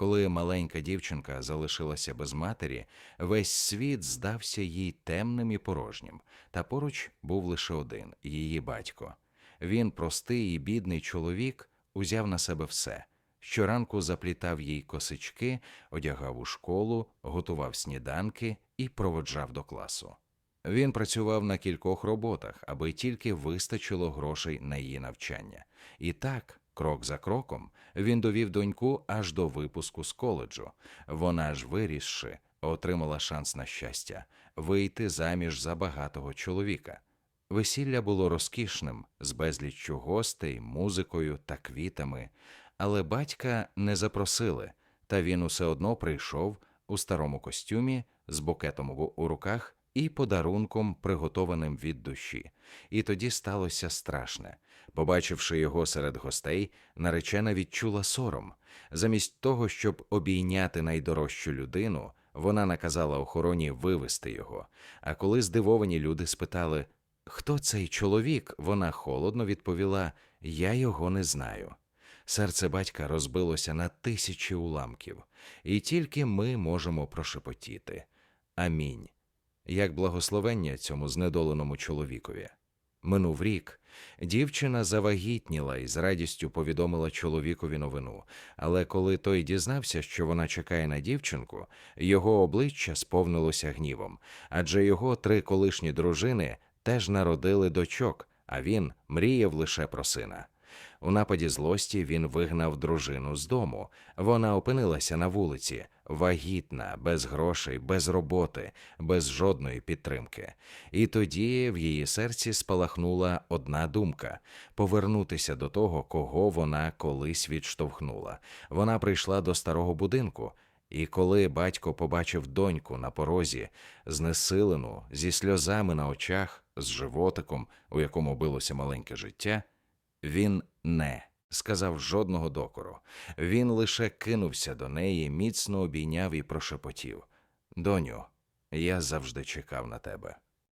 Коли маленька дівчинка залишилася без матері, весь світ здався їй темним і порожнім, та поруч був лише один її батько. Він, простий і бідний чоловік, узяв на себе все. Щоранку заплітав їй косички, одягав у школу, готував сніданки і проводжав до класу. Він працював на кількох роботах, аби тільки вистачило грошей на її навчання. І так, крок за кроком, він довів доньку аж до випуску з коледжу. Вона ж вирісши, отримала шанс на щастя вийти заміж за багатого чоловіка. Весілля було розкішним, з безліччю гостей, музикою та квітами, але батька не запросили, та він усе одно прийшов у старому костюмі з букетом у руках і подарунком, приготованим від душі. І тоді сталося страшне. Побачивши його серед гостей, наречена відчула сором. Замість того, щоб обійняти найдорожчу людину, вона наказала охороні вивести його. А коли здивовані люди спитали, хто цей чоловік, вона холодно відповіла: Я його не знаю. Серце батька розбилося на тисячі уламків, і тільки ми можемо прошепотіти. Амінь. Як благословення цьому знедоленому чоловікові. Минув рік. Дівчина завагітніла і з радістю повідомила чоловікові новину. Але коли той дізнався, що вона чекає на дівчинку, його обличчя сповнилося гнівом, адже його три колишні дружини теж народили дочок, а він мріяв лише про сина. У нападі злості він вигнав дружину з дому. Вона опинилася на вулиці, вагітна, без грошей, без роботи, без жодної підтримки. І тоді в її серці спалахнула одна думка повернутися до того, кого вона колись відштовхнула. Вона прийшла до старого будинку. І коли батько побачив доньку на порозі, знесилену, зі сльозами на очах, з животиком, у якому билося маленьке життя, він не сказав жодного докору. Він лише кинувся до неї, міцно обійняв і прошепотів: Доню, я завжди чекав на тебе.